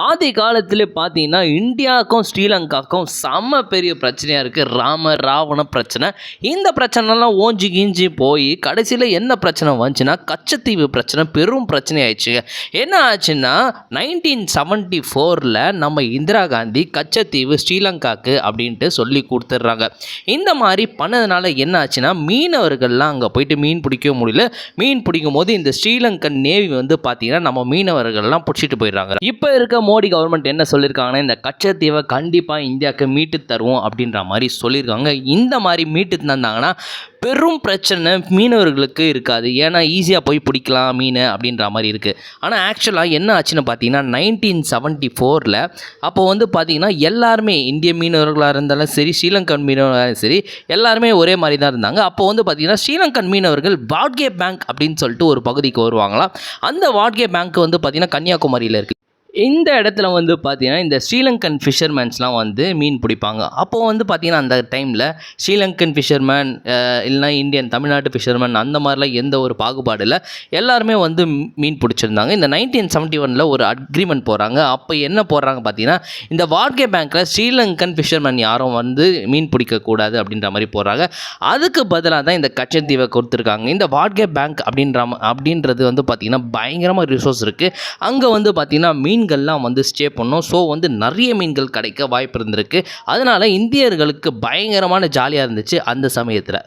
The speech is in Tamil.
ஆதி காலத்திலே பார்த்தீங்கன்னா இந்தியாவுக்கும் ஸ்ரீலங்காக்கும் செம்ம பெரிய பிரச்சனையாக இருக்குது ராம ராவண பிரச்சனை. இந்த பிரச்சனைலாம் ஓஞ்சி கீஞ்சி போய் கடைசியில் என்ன பிரச்சனை வந்துச்சுன்னா கச்சத்தீவு பிரச்சனை பெரும் பிரச்சனை ஆயிடுச்சுங்க. என்ன ஆச்சுன்னா நைன்டீன் செவன்ட்டி ஃபோரில் நம்ம இந்திரா காந்தி கச்சத்தீவு ஸ்ரீலங்காக்கு அப்படின்ட்டு சொல்லி கொடுத்துட்றாங்க. இந்த மாதிரி பண்ணதுனால என்ன ஆச்சுன்னா மீனவர்கள்லாம் அங்கே போயிட்டு மீன் பிடிக்க முடியல. மீன் பிடிக்கும் போது இந்த ஸ்ரீலங்கன் நேவி வந்து பார்த்தீங்கன்னா நம்ம மீனவர்கள்லாம் பிடிச்சிட்டு போயிடுறாங்க. இப்போ இருக்க மோடி கவர்மெண்ட் என்ன சொல்லியிருக்காங்கன்னா இந்த கச்சத்தீவை கண்டிப்பாக இந்தியாவுக்கு மீட்டு தருவோம் அப்படின்ற மாதிரி சொல்லியிருக்காங்க. இந்த மாதிரி மீட்டு தந்தாங்கன்னா பெரும் பிரச்சனை மீனவர்களுக்கு இருக்காது. ஏன்னா ஈஸியாக போய் பிடிக்கலாம் மீன் அப்படின்ற மாதிரி இருக்குது ஆனால் ஆக்சுவலாக என்ன ஆச்சுன்னு பார்த்தீங்கன்னா நைன்டீன் செவன்ட்டி ஃபோரில் அப்போ வந்து பார்த்தீங்கன்னா எல்லாருமே இந்திய மீனவர்களாக இருந்தாலும் சரி ஸ்ரீலங்கன் மீனவர்களாக சரி எல்லாருமே ஒரே மாதிரி தான் இருந்தாங்க. அப்போ வந்து பார்த்தீங்கன்னா ஸ்ரீலங்கன் மீனவர்கள் வாட்கே பேங்க் அப்படின்னு சொல்லிட்டு ஒரு பகுதிக்கு வருவாங்களாம். அந்த வாட்கே பேங்க் வந்து பார்த்தீங்கன்னா கன்னியாகுமரியில் இருக்குது இந்த இடத்துல வந்து பார்த்தீங்கன்னா இந்த ஸ்ரீலங்கன் ஃபிஷர்மேன்ஸ்லாம் வந்து மீன் பிடிப்பாங்க. அப்போது வந்து பார்த்தீங்கன்னா அந்த டைமில் ஸ்ரீலங்கன் ஃபிஷர்மேன் இல்லைனா இந்தியன் தமிழ்நாட்டு ஃபிஷர்மேன் அந்த மாதிரிலாம் எந்த ஒரு பாகுபாடு இல்லை. எல்லாருமே வந்து மீன் பிடிச்சிருந்தாங்க. இந்த நைன்டீன் செவன்ட்டி ஒனில் ஒரு அக்ரிமெண்ட் போகிறாங்க அப்போ என்ன போடுறாங்க பார்த்தீங்கன்னா இந்த வாட்கே பேங்க்கில் ஸ்ரீலங்கன் ஃபிஷர்மேன் யாரும் வந்து மீன் பிடிக்கக்கூடாது அப்படின்ற மாதிரி போடுறாங்க. அதுக்கு பதிலாக தான் இந்த கச்சத்தீவை கொடுத்துருக்காங்க. இந்த வாட்கே பேங்க் அப்படின்ற அப்படின்றது வந்து பார்த்திங்கன்னா பயங்கரமாக ரிசோர்ஸ் இருக்குது அங்கே வந்து பார்த்திங்கன்னா மீன்கள்லாம் வந்து ஸ்டே பண்ணோம். ஸோ வந்து நிறைய மீன்கள் கிடைக்க வாய்ப்பு இருந்திருக்கு. அதனால் இந்தியர்களுக்கு பயங்கரமான ஜாலியாக இருந்துச்சு அந்த சமயத்தில்.